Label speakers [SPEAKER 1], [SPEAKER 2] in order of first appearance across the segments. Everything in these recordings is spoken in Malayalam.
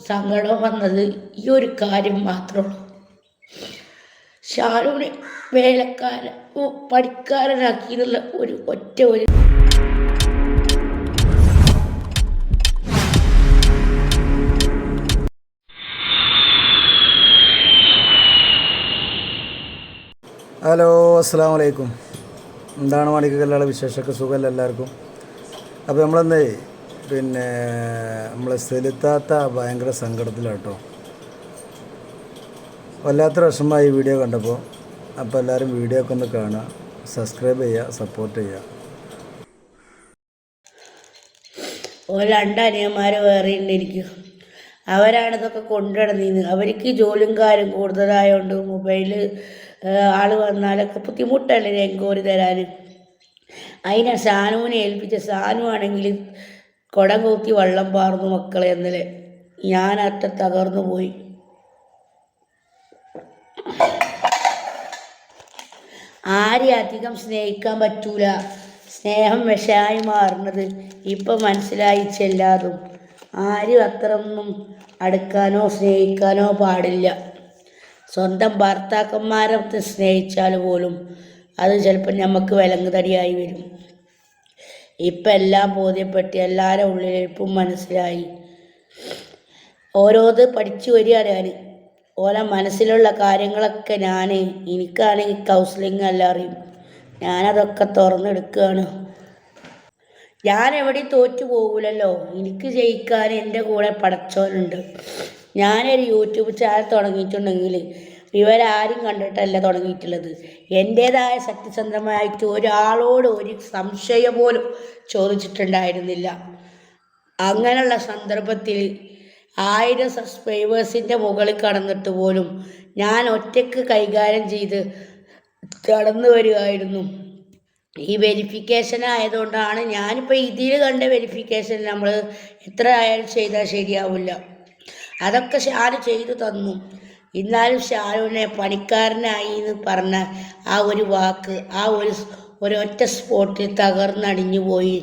[SPEAKER 1] സങ്കടം വന്നത് ഈ ഒരു കാര്യം മാത്രമുള്ളൂ ഷാരൂണെ വേലക്കാരൻ പഠിക്കാരനാക്കി എന്നുള്ള ഒരു ഒറ്റ ഒരു
[SPEAKER 2] ഹലോ അസ്സാം വലൈക്കും എന്താണ് മണിക്കല്ലാളെ വിശേഷമൊക്കെ? സുഖമല്ല എല്ലാവർക്കും? അപ്പോൾ നമ്മളെന്നേ പിന്നെ നമ്മളെ സെലുത്താത്ത ഭയങ്കര സങ്കടത്തിലാട്ടോ. വല്ലാത്ത വിഷമമായി ഈ വീഡിയോ കണ്ടപ്പോൾ അപ്പോൾ എല്ലാവരും വീഡിയോ ഒക്കെ ഒന്ന് കാണുക സബ്സ്ക്രൈബ് ചെയ്യുക സപ്പോർട്ട് ചെയ്യുക.
[SPEAKER 1] ഒരു രണ്ടനിയന്മാർ വേറെ ഉണ്ടിരിക്കും അവരാണ് ഇതൊക്കെ കൊണ്ടുനടന്നിരുന്നത് അവർക്ക് ജോലിയും കാര്യം കൂടുതലായതുകൊണ്ട് മൊബൈൽ ആൾ വന്നാലൊക്കെ ബുദ്ധിമുട്ടല്ലേ രംഗോരി തരാൻ അതിനെ സാനുവിനെ ഏൽപ്പിച്ച സാനു ആണെങ്കിൽ കുടം കൂക്കി വള്ളം പാർന്നു മക്കളെ എന്നലെ. ഞാൻ അറ്റ തകർന്നു പോയി. ആരെ അധികം സ്നേഹിക്കാൻ പറ്റൂല. സ്നേഹം വിഷമായി മാറുന്നത് ഇപ്പം മനസ്സിലായി ചെല്ലാതും. ആരും അത്രയൊന്നും അടുക്കാനോ സ്നേഹിക്കാനോ പാടില്ല. സ്വന്തം ഭർത്താക്കന്മാരെ സ്നേഹിച്ചാൽ പോലും അത് ചിലപ്പോൾ നമുക്ക് വിലങ്ങുതടിയായി വരും. ഇപ്പം എല്ലാം ബോധ്യപ്പെട്ട് എല്ലാവരുടെ ഉള്ളിലിരിപ്പും മനസ്സിലായി. ഓരോത് പഠിച്ചു വരികയാണ് ഞാൻ ഓരോ മനസ്സിലുള്ള കാര്യങ്ങളൊക്കെ ഞാൻ എനിക്കാണെങ്കിൽ കൗൺസിലിംഗ് എല്ലാം അറിയും. ഞാനതൊക്കെ തുറന്നെടുക്കുകയാണ് ഞാൻ എവിടെ തോറ്റു പോകില്ലല്ലോ എനിക്ക് ജയിക്കാൻ എന്റെ കൂടെ പടച്ചോനുണ്ട്. ഞാനൊരു യൂട്യൂബ് ചാനൽ തുടങ്ങിയിട്ടുണ്ടെങ്കിൽ ഇവരാരും കണ്ടിട്ടല്ല തുടങ്ങിയിട്ടുള്ളത്. എന്റേതായ സത്യസന്ധമായിട്ട് ഒരാളോട് ഒരു സംശയം പോലും ചോദിച്ചിട്ടുണ്ടായിരുന്നില്ല. അങ്ങനെയുള്ള സന്ദർഭത്തിൽ ആയിരം സബ്സ്ക്രൈബേഴ്സിന്റെ മുകളിൽ കടന്നിട്ട് പോലും ഞാൻ ഒറ്റയ്ക്ക് കൈകാര്യം ചെയ്ത് കടന്നു വരികയായിരുന്നു. ഈ വെരിഫിക്കേഷൻ ആയതുകൊണ്ടാണ് ഞാനിപ്പോൾ ഇതിൽ കണ്ട വെരിഫിക്കേഷൻ നമ്മൾ എത്ര ആയാലും ചെയ്താൽ ശരിയാവില്ല. അതൊക്കെ ആര് ചെയ്തു തന്നു. എന്നാലും ഷാരൂനെ പണിക്കാരനായി എന്ന് പറഞ്ഞ ആ ഒരു വാക്ക് ആ ഒരു ഒരൊറ്റ സ്പോട്ടിൽ തകർന്നടിഞ്ഞു പോയി.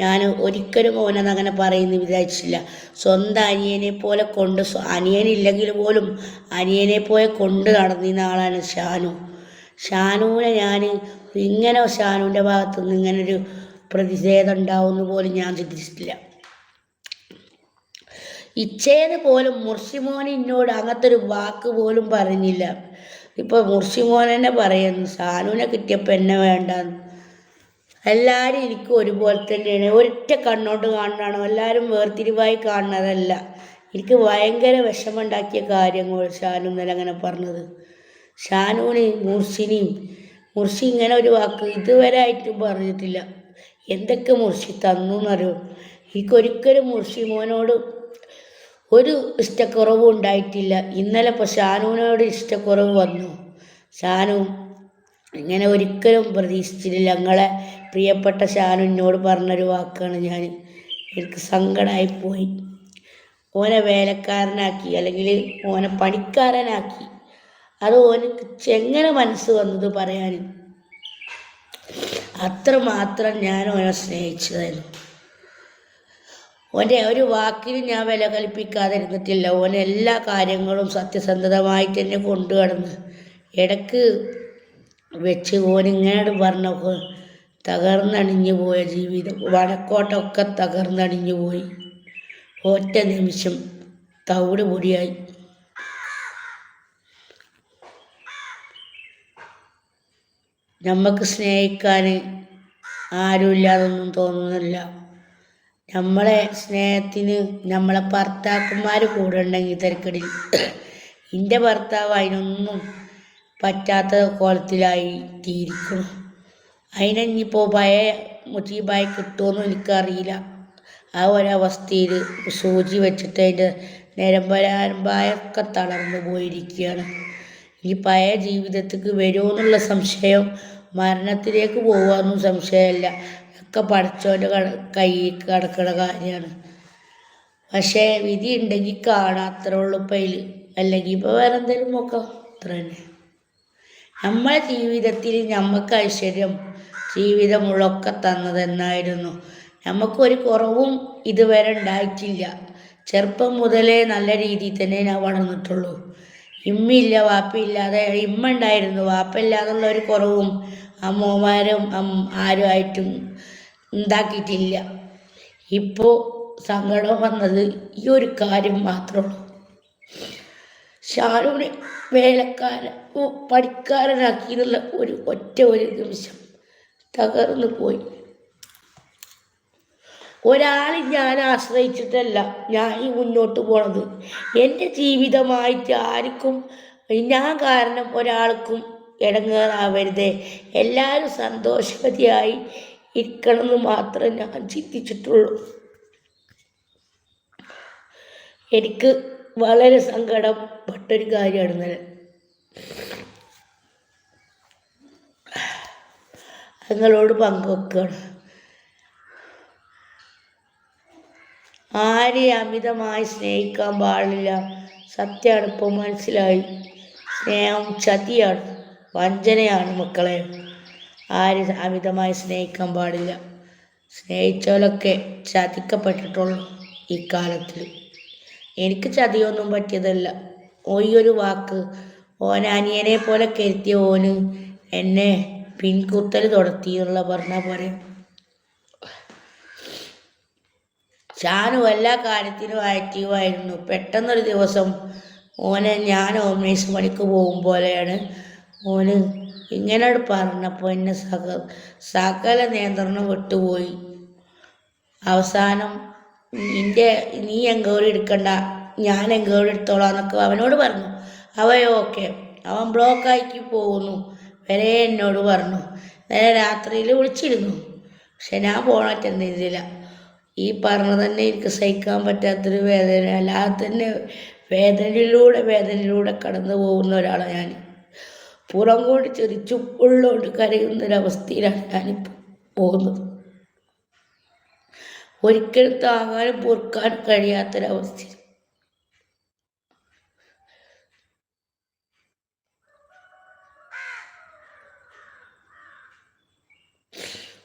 [SPEAKER 1] ഞാൻ ഒരിക്കലും ഓനത് അങ്ങനെ പറയുന്നു വിചാരിച്ചില്ല. സ്വന്തം അനിയനെ പോലെ കൊണ്ട് അനിയനില്ലെങ്കിൽ പോലും അനിയനെ പോലെ കൊണ്ട് നടന്നിരുന്ന ആളാണ് ഷാനു. ഷാനുവിനെ ഞാൻ ഇങ്ങനെ ഷാനുവിന്റെ ഭാഗത്തുനിന്ന് ഇങ്ങനൊരു പ്രതിഷേധം ഉണ്ടാവുമെന്ന് പോലും ഞാൻ ചിന്തിച്ചിട്ടില്ല. ഇച്ഛേന്ന് പോലും മുർഷിമോൻ എന്നോട് അങ്ങനത്തെ ഒരു വാക്ക് പോലും പറഞ്ഞില്ല. ഇപ്പോൾ മുർഷിമോൻ തന്നെ പറയുന്നു സാനുവിനെ കിട്ടിയപ്പോൾ എന്നെ വേണ്ട എല്ലാരും എനിക്ക് ഒരുപോലെ തന്നെയാണ്. ഒരൊറ്റ കണ്ണോട്ട് കാണണം എല്ലാവരും വേർതിരിവായി കാണുന്നതല്ല. എനിക്ക് ഭയങ്കര വിഷമുണ്ടാക്കിയ കാര്യങ്ങൾ ഷാനു ഇന്നലെ അങ്ങനെ പറഞ്ഞത്. ഷാനുവിനെയും മുർഷിനെയും മുർഷി ഇങ്ങനെ ഒരു വാക്ക് ഇതുവരെ ആയിട്ടും പറഞ്ഞിട്ടില്ല. എന്തൊക്കെ മുർഷി തന്നു എന്നറിയോ എനിക്കൊരിക്കലും മുർഷി മോനോട് ഒരു ഇഷ്ടക്കുറവും ഉണ്ടായിട്ടില്ല. ഇന്നലെ ഇപ്പോൾ ഷാനുവിനോട് ഇഷ്ടക്കുറവ് വന്നു. ഷാനു ഇങ്ങനെ ഒരിക്കലും പ്രതീക്ഷിച്ചിട്ടില്ല ഞങ്ങളെ പ്രിയപ്പെട്ട ഷാനു എന്നോട് പറഞ്ഞൊരു വാക്കാണ് ഞാൻ. എനിക്ക് സങ്കടമായിപ്പോയി ഓനെ വേലക്കാരനാക്കി അല്ലെങ്കിൽ ഓനെ പണിക്കാരനാക്കി. അത് ഓനക്ക് ചെങ്ങനെ മനസ്സ് വന്നത് പറയാൻ. അത്രമാത്രം ഞാൻ ഓനെ സ്നേഹിച്ചതായിരുന്നു. ഓന്റെ ഒരു വാക്കിനും ഞാൻ വില കൽപ്പിക്കാതെ ഇരുന്നിട്ടില്ല ഓൻ എല്ലാ കാര്യങ്ങളും സത്യസന്ധമായി തന്നെ കൊണ്ടു കടന്ന് ഇടയ്ക്ക് വെച്ച് ഓനിങ്ങനെ പറഞ്ഞപ്പോൾ തകർന്നണിഞ്ഞു പോയ ജീവിതം. വടക്കോട്ടൊക്കെ തകർന്നണിഞ്ഞു പോയി. ഒറ്റ നിമിഷം തവിട് പൊടിയായി. നമുക്ക് സ്നേഹിക്കാൻ ആരുമില്ലാതൊന്നും തോന്നുന്നില്ല. നമ്മളെ സ്നേഹത്തിന് നമ്മളെ ഭർത്താക്കന്മാർ കൂടെ ഉണ്ടെങ്കിൽ തിരക്കടിൽ എന്റെ ഭർത്താവ് അതിനൊന്നും പറ്റാത്ത കോലത്തിലായി തീരിക്കണം. അതിനിപ്പോൾ ഭയ മുജീബായി കിട്ടുമെന്നും എനിക്കറിയില്ല. ആ ഒരവസ്ഥയിൽ സൂചി വെച്ചിട്ട് അതിന്റെ നിരമ്പരാരമ്പായൊക്കെ തളർന്നു പോയിരിക്കുകയാണ് ഈ പഴയ ജീവിതത്തിക്ക് വരുമെന്നുള്ള സംശയം മരണത്തിലേക്ക് പോകാമെന്നും സംശയമില്ല ഒക്കെ പഠിച്ചവന്റെ കട കൈ കിടക്കണ കാര്യമാണ്. പക്ഷേ വിധി ഉണ്ടെങ്കിൽ കാണാം അത്രേ ഉള്ളൂ ഇപ്പം അതിൽ. അല്ലെങ്കിൽ ഇപ്പോൾ വേറെ എന്തെങ്കിലും നോക്കാം അത്ര തന്നെ. നമ്മളെ ജീവിതത്തിൽ നമുക്ക് ഐശ്വര്യം ജീവിതമുള്ളൊക്കെ തന്നതെന്നായിരുന്നു നമുക്കൊരു കുറവും ഇതുവരെ ഉണ്ടായിട്ടില്ല. ചെറുപ്പം മുതലേ നല്ല രീതിയിൽ തന്നെ ഞാൻ വളർന്നിട്ടുള്ളൂ. ഇമ്മില്ല വാപ്പയില്ലാതെ ഇമ്മ ഉണ്ടായിരുന്നു. വാപ്പയില്ലാതെ എന്നുള്ള ഒരു കുറവും അമ്മമാരും ആരുമായിട്ടും ഉണ്ടാക്കിയിട്ടില്ല. ഇപ്പോൾ സങ്കടം വന്നത് ഈ ഒരു കാര്യം മാത്രമുള്ളൂ ഷാരൂഖിനെ വേലക്കാരൻ ഓ, പണിക്കാരനാക്കിയതുള്ള ഒരു ഒറ്റ ഒരു നിമിഷം തകർന്നു പോയി. ഒരാളെ ഞാൻ ആശ്രയിച്ചിട്ടല്ല ഞാൻ ഈ മുന്നോട്ട് പോണത്. എന്റെ ജീവിതമായിട്ട് ആർക്കും ഞാൻ കാരണം ഒരാൾക്കും ഇടങ്ങേറാവരുത്. എല്ലാവരും സന്തോഷവതിയായി ഇരിക്കണമെന്ന് മാത്രമേ ഞാൻ ചിന്തിച്ചിട്ടുള്ളൂ. എനിക്ക് വളരെ സങ്കടപ്പെട്ടൊരു കാര്യമാണ് ഇന്നലെ. നിങ്ങളോട് പങ്കുവെക്കുകയാണ് ആരെ അമിതമായി സ്നേഹിക്കാൻ പാടില്ല. സത്യമാണ് ഇപ്പോൾ മനസ്സിലായി. സ്നേഹം ചതിയാണ് വഞ്ചനയാണ് മക്കളെ. ആര് അമിതമായി സ്നേഹിക്കാൻ പാടില്ല. സ്നേഹിച്ചവരൊക്കെ ചതിക്കപ്പെട്ടിട്ടുള്ളൂ ഇക്കാലത്തിൽ കാലത്തിൽ എനിക്ക് ചതിയൊന്നും പറ്റിയതല്ല. ഒരു വാക്ക്. ഓൻ അനിയനെ പോലെ കരുത്തിയ ഓന് എന്നെ പിൻകുത്തൽ തുടത്തി എന്നുള്ള പറഞ്ഞ പോലെ. ഷാനു എല്ലാ കാര്യത്തിനും ആക്റ്റീവായിരുന്നു പെട്ടെന്നൊരു ദിവസം ഓനെ ഞാൻ ഓമേഴ്സ് പണിക്ക് പോകും പോലെയാണ് ഓന് ഇങ്ങനെ പറഞ്ഞപ്പോൾ എന്നെ സക സകല നിയന്ത്രണം വിട്ടുപോയി. അവസാനം നിന്റെ നീ എങ്കോട് എടുക്കണ്ട ഞാൻ എങ്കോട് എടുത്തോളാം എന്നൊക്കെ അവനോട് പറഞ്ഞു. അവയോ ഓക്കെ. അവൻ ബ്ലോക്കാക്കി പോകുന്നു വരെ എന്നോട് പറഞ്ഞു. നേരെ രാത്രിയിൽ വിളിച്ചിരുന്നു. പക്ഷെ ഞാൻ പോണറ്റെന്നില്ല ഈ പറഞ്ഞത് തന്നെ എനിക്ക് സഹിക്കാൻ പറ്റാത്തൊരു വേദന. അല്ലാതെ തന്നെ വേദനയിലൂടെ വേദനയിലൂടെ കടന്നു പോകുന്ന ഒരാളാണ് ഞാൻ പുറം കൂടി ചെറിച്ചും ഉള്ളോട്ട് കരയുന്നൊരവസ്ഥയിലാണ് ഞാനിപ്പോൾ പോകുന്നത്. ഒരിക്കലും താങ്ങാനും പൊറുക്കാനും കഴിയാത്തൊരവസ്ഥ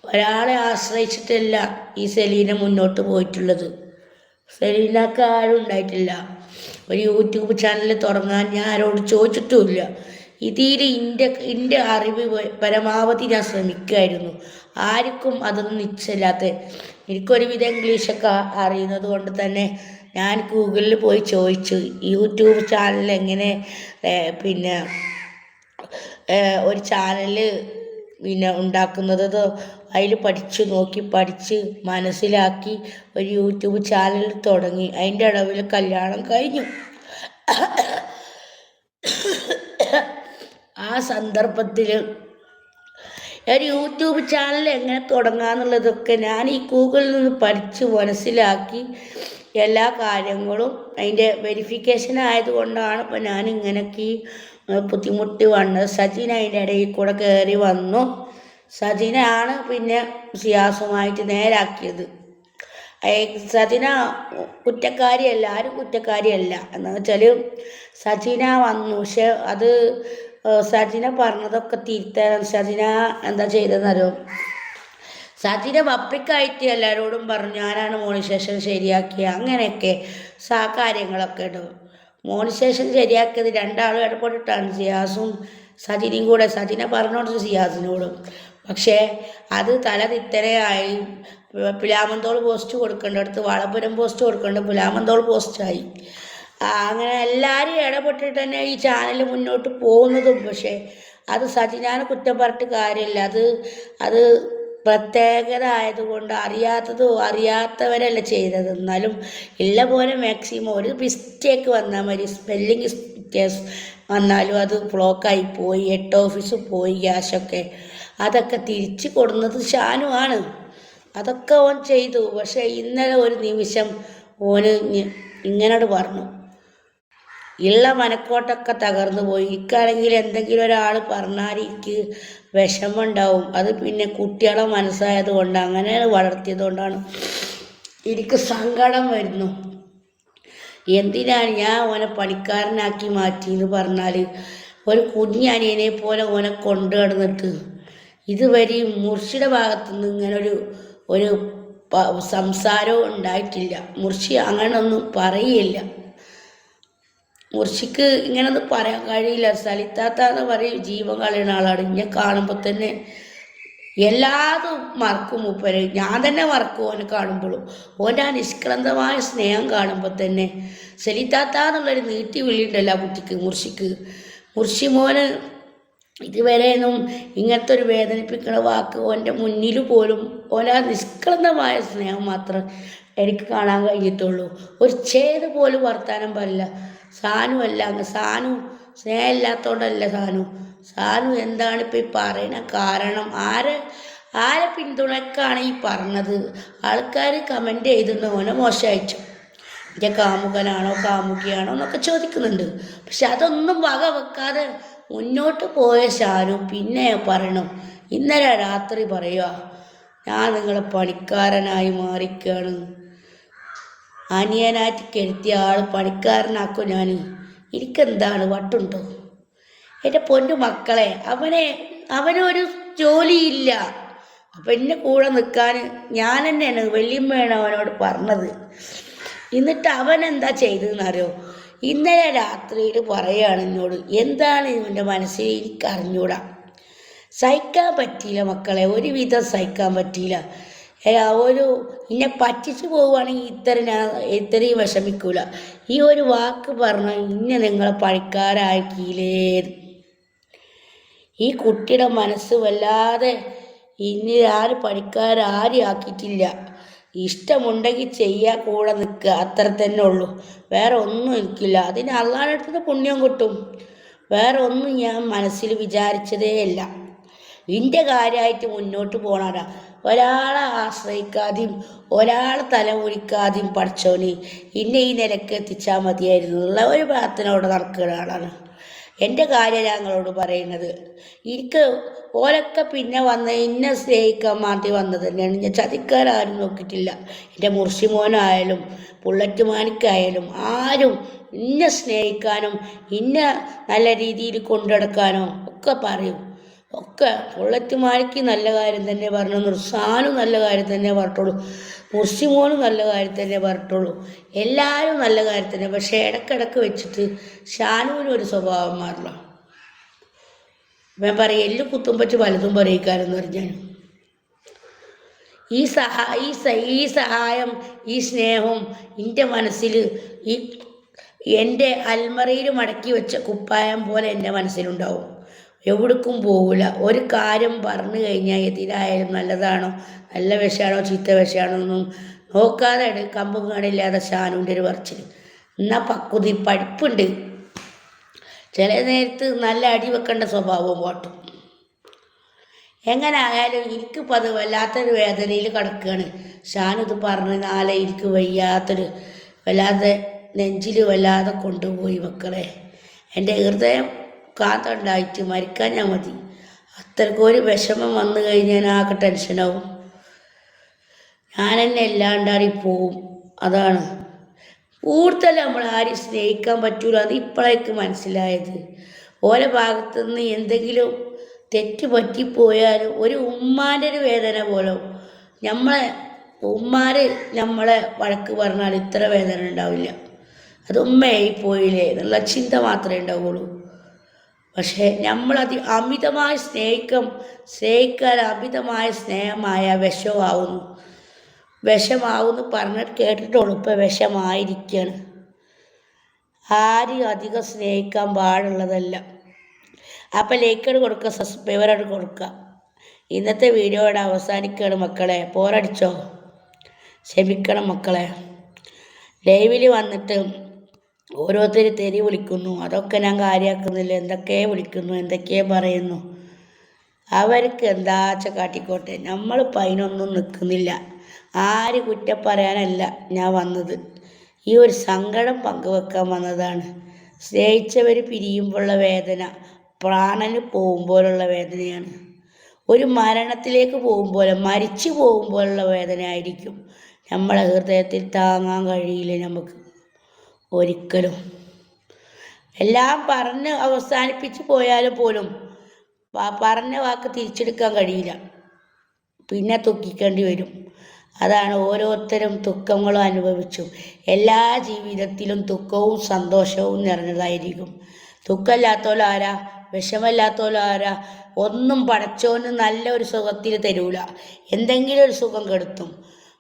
[SPEAKER 1] ഒരാളെ ആശ്രയിച്ചിട്ടല്ല ഈ സെലീന മുന്നോട്ട് പോയിട്ടുള്ളത്. സെലീനക്ക് ആരും ഉണ്ടായിട്ടില്ല. ഒരു യൂട്യൂബ് ചാനൽ തുടങ്ങാൻ ഞാൻ ആരോട് ചോദിച്ചിട്ടുമില്ല. ഇതിൽ എന്റെ എന്റെ അറിവ് പരമാവധി ഞാൻ ശ്രമിക്കുമായിരുന്നു. ആർക്കും അതൊന്നും നിശ്ചയില്ലാത്ത എനിക്കൊരുവിധം ഇംഗ്ലീഷൊക്കെ അറിയുന്നത് കൊണ്ട് തന്നെ ഞാൻ ഗൂഗിളിൽ പോയി ചോദിച്ചു യൂട്യൂബ് ചാനൽ എങ്ങനെ പിന്നെ ഒരു ചാനൽ പിന്നെ ഉണ്ടാക്കുന്നത് അതിൽ പഠിച്ചു നോക്കി പഠിച്ച് മനസ്സിലാക്കി ഒരു യൂട്യൂബ് ചാനൽ തുടങ്ങി. അതിന്റെ ഇടവിൽ കല്യാണം കഴിഞ്ഞു. ആ സന്ദർഭത്തിൽ ഒരു യൂട്യൂബ് ചാനൽ എങ്ങനെ തുടങ്ങാന്നുള്ളതൊക്കെ ഞാൻ ഈ ഗൂഗിളിൽ നിന്ന് പഠിച്ച് മനസ്സിലാക്കി എല്ലാ കാര്യങ്ങളും അതിന്റെ വെരിഫിക്കേഷൻ ആയതുകൊണ്ടാണ് ഇപ്പം ഞാൻ ഇങ്ങനെയൊക്കെ ബുദ്ധിമുട്ടി വന്നത്. സജിൻ അതിന്റെ ഇടയിൽ കൂടെ കയറി വന്നു. സജിനാണ് പിന്നെ സിയാസുമായിട്ട് നേരാക്കിയത്. സജിന കുറ്റക്കാരിയല്ല ആരും കുറ്റക്കാരിയല്ല. എന്ന് വെച്ചാൽ സജിന വന്നു. പക്ഷെ അത് സജിന പറഞ്ഞതൊക്കെ തിരുത്താൻ സജിന എന്താ ചെയ്തതെന്നറിയോ? സജിന പപ്പിക്കായിട്ട് എല്ലാവരോടും പറഞ്ഞു ഞാനാണ് മോണിസേഷൻ ശരിയാക്കിയ. അങ്ങനെയൊക്കെ സാ കാര്യങ്ങളൊക്കെ ഉണ്ട് മോണിസേഷൻ ശരിയാക്കിയത് രണ്ടാളും ഇടപെട്ടിട്ടാണ് സിയാസും സജിനും കൂടെ. സജിന പറഞ്ഞോണ്ട് സിയാസിനോടും. പക്ഷേ അത് തല തിത്തരയായി പിലാമന്തോൾ പോസ്റ്റ് കൊടുക്കേണ്ടടുത്ത് വളപുരം പോസ്റ്റ് കൊടുക്കേണ്ട പിലാമന്തോൾ പോസ്റ്റായി. അങ്ങനെ എല്ലാവരും ഇടപെട്ടിട്ട് തന്നെ ഈ ചാനൽ മുന്നോട്ട് പോകുന്നതും. പക്ഷേ അത് സജിനാനെ കുറ്റം പറഞ്ഞിട്ട് കാര്യമില്ല. അത് അത് പ്രത്യേകത ആയതുകൊണ്ട് അറിയാത്തതോ അറിയാത്തവരല്ല ചെയ്തത്. എന്നാലും ഇല്ല പോലെ മാക്സിമം ഒരു മിസ്റ്റേക്ക് വന്നാൽ മതി. സ്പെല്ലിങ് മിസ്റ്റേക്സ് വന്നാലും അത് ബ്ലോക്കായി പോയി. ഹെഡ് ഓഫീസ് പോയി ക്യാഷൊക്കെ അതൊക്കെ തിരിച്ചു കൊടുക്കുന്നത് ഷാനുവാണ് അതൊക്കെ ഓൻ ചെയ്തു. പക്ഷേ ഇന്നലെ ഒരു നിമിഷം ഓന് ഇങ്ങനോട് പറഞ്ഞു ഉള്ള മനക്കോട്ടൊക്കെ തകർന്നു പോയി. ഇക്കാണെങ്കിൽ എന്തെങ്കിലും ഒരാൾ പറഞ്ഞാൽ എനിക്ക് വിഷമം ഉണ്ടാവും അത് പിന്നെ കുട്ടികളെ മനസ്സായത് കൊണ്ട് അങ്ങനെ വളർത്തിയത് കൊണ്ടാണ് എനിക്ക് സങ്കടം വരുന്നു. എന്തിനാണ് ഞാൻ ഓനെ പണിക്കാരനാക്കി മാറ്റി എന്ന് പറഞ്ഞാൽ ഒരു കുഞ്ഞനിയനെ പോലെ ഓനെ കൊണ്ടു കിടന്നിട്ട് ഇതുവരെ മുർഷിയുടെ ഭാഗത്തു നിന്ന് ഇങ്ങനെ ഒരു ഒരു സംസാരവും ഉണ്ടായിട്ടില്ല. മുർഷി അങ്ങനൊന്നും പറയില്ല മുർഷിക്ക് ഇങ്ങനൊന്നും പറയാൻ കഴിയില്ല. സലിത്താത്ത എന്ന് പറയും ജീവൻ കളയുന്ന ആളാണ്. ഞാൻ കാണുമ്പോൾ തന്നെ എല്ലാതും മറക്കും മൂപ്പര്. ഞാൻ തന്നെ മറക്കും ഓനെ കാണുമ്പോഴും ഓന്റെ ആ നിഷ്കളങ്കമായ സ്നേഹം കാണുമ്പോൾ തന്നെ സലിത്താത്ത എന്നുള്ളൊരു നീട്ടി വിളിയുണ്ടല്ലോ ആ കുട്ടിക്ക് മുർഷിക്ക്. മുർഷി മോന് ഇതുവരെയൊന്നും ഇങ്ങനത്തെ ഒരു വേദനിപ്പിക്കുന്ന വാക്ക് ഓന്റെ മുന്നിൽ പോലും ഓനാ നിഷ്കളങ്കമായ സ്നേഹം മാത്രം എനിക്ക് കാണാൻ കഴിഞ്ഞിട്ടുള്ളൂ ഒരു ചേത് പോലും വർത്താനം പറയില്ല. സാനു അല്ല അങ്ങ് സാനു. സ്നേഹമില്ലാത്തോണ്ടല്ല സാനു. സാനു എന്താണ് ഇപ്പം ഈ പറയണ കാരണം? ആരെ ആരെ പിന്തുണക്കാണ് ഈ പറഞ്ഞത്? ആൾക്കാർ കമന്റ് ചെയ്തിരുന്നു ഓനെ മോശമായിച്ചു. എന്റെ കാമുകനാണോ കാമുകിയാണോ എന്നൊക്കെ ചോദിക്കുന്നുണ്ട്. പക്ഷെ അതൊന്നും വക വെക്കാതെ മുന്നോട്ട് പോയ ഷാനു പിന്നെ പറയണം. ഇന്നലെ രാത്രി പറയുക ഞാൻ നിങ്ങളെ പണിക്കാരനായി മാറിക്കാണ്. അനിയനായിട്ട് കെടുത്തിയ ആൾ പണിക്കാരനാക്കും ഞാൻ എനിക്കെന്താണ് വട്ടുണ്ടോ? എന്റെ പൊന്നു മക്കളെ അവനെ അവനൊരു ജോലിയില്ല. അപ്പം എന്റെ കൂടെ നിൽക്കാൻ ഞാൻ തന്നെയാണ് വെള്ളിയമ്മയാണ് അവനോട് പറഞ്ഞത്. എന്നിട്ട് അവൻ എന്താ ചെയ്തതെന്നറിയോ? ഇന്നലെ രാത്രിയിൽ പറയാണ് എന്നോട് എന്താണ് ഇവന്റെ മനസ്സിൽ എനിക്കറിഞ്ഞൂടാ? സഹിക്കാൻ പറ്റിയില്ല മക്കളെ ഒരുവിധം സഹിക്കാൻ പറ്റിയില്ല. ഒരു എന്നെ പറ്റിച്ചു പോവുകയാണെങ്കിൽ ഇത്ര ഞാൻ ഇത്രയും വിഷമിക്കൂല. ഈ ഒരു വാക്ക് പറഞ്ഞ ഇന്നെ നിങ്ങളെ പണിക്കാരാക്കിയില്ലേ ഈ കുട്ടിയുടെ മനസ്സ് വല്ലാതെ ഇനി ആര് പണിക്കാരും ആക്കിയിട്ടില്ല. ഇഷ്ടമുണ്ടെങ്കിൽ ചെയ്യുക കൂടെ നിൽക്കുക. അത്ര തന്നെ ഉള്ളൂ. വേറെ ഒന്നും എനിക്കില്ല. അതിന് അള്ളാഹടുത്ത് പുണ്യം കിട്ടും. വേറെ ഒന്നും ഞാൻ മനസ്സിൽ വിചാരിച്ചതേ ഇല്ല. എന്റെ കാര്യമായിട്ട് മുന്നോട്ട് പോകണടാ ഒരാളെ ആശ്രയിക്കാതെയും ഒരാളെ തലമുരിക്കാതെയും പഠിച്ചോന് ഇന്നെ ഈ നിലയ്ക്ക് എത്തിച്ചാൽ മതിയായിരുന്നു ഉള്ള ഒരു പ്രാർത്ഥനയോടെ നടക്കുന്ന ആളാണ്. എന്റെ കാര്യം ഞങ്ങളോട് പറയുന്നത്. എനിക്ക് ഓരൊക്കെ പിന്നെ വന്ന് എന്നെ സ്നേഹിക്കാൻ മാറ്റി വന്നത് തന്നെയാണ്. ഞാൻ ചതിക്കാൻ ആരും നോക്കിയിട്ടില്ല. എന്റെ മുർഷിമോനായാലും ബുള്ളറ്റ് മാനിക്കായാലും ആരും ഇന്നെ സ്നേഹിക്കാനും ഇന്നെ നല്ല രീതിയിൽ കൊണ്ടുനടക്കാനോ ഒക്കെ പറയും. ഒക്കെ പുള്ളറ്റുമാരിക്ക് നല്ല കാര്യം തന്നെ പറഞ്ഞു. നിർസാനും നല്ല കാര്യം തന്നെ പറഞ്ഞിട്ടുള്ളൂ മുസ്ലിമോനും നല്ല കാര്യം തന്നെ പറഞ്ഞിട്ടുള്ളൂ എല്ലാവരും നല്ല കാര്യം തന്നെ. പക്ഷേ ഇടക്കിടക്ക് വെച്ചിട്ട് ഷാനുവിനും ഒരു സ്വഭാവം മാറില്ല ഞാൻ പറയും എല്ല് കുത്തും പറ്റി പറയിക്കാരെന്ന് പറഞ്ഞാൽ ഈ സഹാ ഈ ഈ സഹായം ഈ സ്നേഹവും എന്റെ മനസ്സിൽ ഈ എന്റെ അൽമറയിൽ മടക്കി വെച്ച കുപ്പായം പോലെ എന്റെ മനസ്സിലുണ്ടാവും. എവിടേക്കും പോകില്ല ഒരു കാര്യം പറഞ്ഞു കഴിഞ്ഞാൽ എതിരായാലും നല്ലതാണോ? നല്ല വിഷയാണോ? ചീത്ത വിഷയാണോ? ഒന്നും നോക്കാതെ കമ്പും കാണില്ലാതെ ഷാനുവിന്റെ ഒരു പറച്ചിൽ എന്നാൽ പക്വതി പഠിപ്പുണ്ട്. ചില നേരത്ത് നല്ല അടി വെക്കേണ്ട സ്വഭാവവും പോട്ടും. എങ്ങനെ ആയാലും എനിക്കിപ്പോൾ അത് വല്ലാത്തൊരു വേദനയിൽ കിടക്കുകയാണ്. ഷാനിത് പറഞ്ഞ് നാളെ എനിക്ക് വയ്യാത്തൊരു വല്ലാതെ നെഞ്ചിൽ വല്ലാതെ കൊണ്ടുപോയി മക്കളെ എന്റെ ഹൃദയം കാത്തുണ്ടായിട്ട് മരിക്കാൻ ഞാൻ മതി അത്രക്കൊരു വിഷമം വന്നു കഴിഞ്ഞാൽ ആകെ ടെൻഷനാവും ഞാൻ തന്നെ എല്ലാണ്ടാടി പോവും. അതാണ്. കൂടുതൽ നമ്മൾ ആരും സ്നേഹിക്കാൻ പറ്റൂല. അത് ഇപ്പോഴേക്ക് മനസ്സിലായത്. ഓരോ ഭാഗത്തു നിന്ന് എന്തെങ്കിലും തെറ്റ് പറ്റിപ്പോയാലും ഒരു ഉമ്മാന്റെ ഒരു വേദന പോലെ നമ്മളെ ഉമ്മാർ നമ്മളെ വഴക്ക് പറഞ്ഞാൽ ഇത്ര വേദന ഉണ്ടാവില്ല. അത് ഉമ്മയായി പോയില്ലേ എന്നുള്ള ചിന്ത മാത്രമേ ഉണ്ടാവുള്ളൂ. പക്ഷേ നമ്മളതി അമിതമായ സ്നേഹിക്കും സ്നേഹിക്കാൻ അമിതമായ സ്നേഹമായ വിഷമാവുന്നു വിഷമാവുന്നു പറഞ്ഞിട്ട് കേട്ടിട്ടുള്ളൂ ഇപ്പം വിഷമായിരിക്കുകയാണ് ആരെയും അധികം സ്നേഹിക്കാൻ പാടുള്ളതല്ല. അപ്പം ലൈക്ക് കൊടുക്കുക സബ്സ്ക്രൈബറോട് കൊടുക്കുക. ഇന്നത്തെ വീഡിയോയുടെ അവസാനിക്കുകയാണ് മക്കളെ. പോരടിച്ചോ ക്ഷമിക്കണം മക്കളെ. ലൈവിൽ വന്നിട്ട് ഓരോരുത്തർ തെരി വിളിക്കുന്നു. അതൊക്കെ ഞാൻ കാര്യമാക്കുന്നില്ല എന്തൊക്കെ വിളിക്കുന്നു? എന്തൊക്കെ പറയുന്നു? അവർക്ക് എന്താച്ച കാട്ടിക്കോട്ടെ. നമ്മളിപ്പോൾ അതിനൊന്നും നിൽക്കുന്നില്ല ആര് കുറ്റം പറയാനല്ല ഞാൻ വന്നത്. ഈ ഒരു സങ്കടം പങ്കുവെക്കാൻ വന്നതാണ്. സ്നേഹിച്ചവർ പിരിയുമ്പോഴുള്ള വേദന പ്രാണന് പോകുമ്പോഴുള്ള വേദനയാണ്. ഒരു മരണത്തിലേക്ക് പോകുമ്പോൾ മരിച്ചു പോകുമ്പോഴുള്ള വേദന ആയിരിക്കും നമ്മളെ ഹൃദയത്തിൽ താങ്ങാൻ കഴിയില്ല നമുക്ക്. ഒരിക്കലും. എല്ലാം പറഞ്ഞ് അവസാനിപ്പിച്ച് പോയാലും പോലും പറഞ്ഞ വാക്ക് തിരിച്ചെടുക്കാൻ കഴിയില്ല. പിന്നെ തുക്കിക്കേണ്ടി വരും. അതാണ് ഓരോരുത്തരും ദുഃഖങ്ങളും അനുഭവിച്ചു. എല്ലാ ജീവിതത്തിലും ദുഃഖവും സന്തോഷവും നിറഞ്ഞതായിരിക്കും. ദുഃഖമില്ലാത്തോലും ആരാ? ഒന്നും പടച്ചോന് നല്ല ഒരു സുഖത്തിൽ തരൂല. എന്തെങ്കിലും ഒരു സുഖം കെടുത്തും.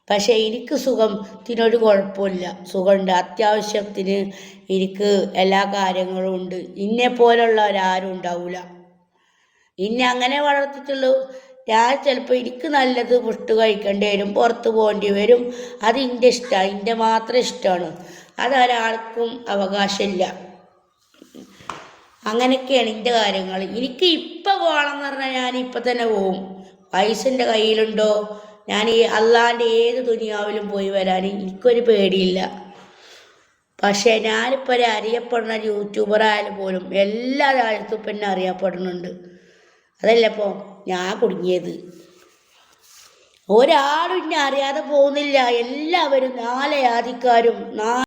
[SPEAKER 1] പക്ഷേ എനിക്ക് സുഖത്തിനൊരു കുഴപ്പമില്ല. സുഖമുണ്ട്. അത്യാവശ്യത്തിന് എനിക്ക് എല്ലാ കാര്യങ്ങളും ഉണ്ട്. ഇന്നെ പോലുള്ളവരാരും ഉണ്ടാവില്ല ഇന്നെ അങ്ങനെ വളർത്തിയിട്ടുള്ളൂ ഞാൻ ചിലപ്പോൾ എനിക്ക് നല്ലത് പുഷ്ട് കഴിക്കേണ്ടി വരും പുറത്ത് പോകേണ്ടി വരും. അത് എന്റെ ഇഷ്ടമാണ് എന്റെ മാത്രം ഇഷ്ടമാണ് അതൊരാൾക്കും അവകാശമില്ല. അങ്ങനെയൊക്കെയാണ് എന്റെ കാര്യങ്ങൾ എനിക്ക് ഇപ്പം പോകണം എന്ന് പറഞ്ഞാൽ ഞാൻ ഇപ്പം തന്നെ പോവും. പൈസ എന്റെ കയ്യിലുണ്ടോ? ഞാൻ ഈ അള്ളാന്റെ ഏത് ദുനിയാവിലും പോയി വരാൻ എനിക്കൊരു പേടിയില്ല. പക്ഷേ ഞാനിപ്പോൾ ഒരു അറിയപ്പെടുന്ന യൂട്യൂബർ ആയാലും പോലും എല്ലാ രാജ്യത്തും ഇപ്പം എന്നെ അറിയപ്പെടുന്നുണ്ട്. അതല്ല ഇപ്പോൾ ഞാൻ കുടുങ്ങിയത്. ഒരാളും എന്നെ അറിയാതെ പോകുന്നില്ല. എല്ലാവരും നാല് ജാതിക്കാരും നാ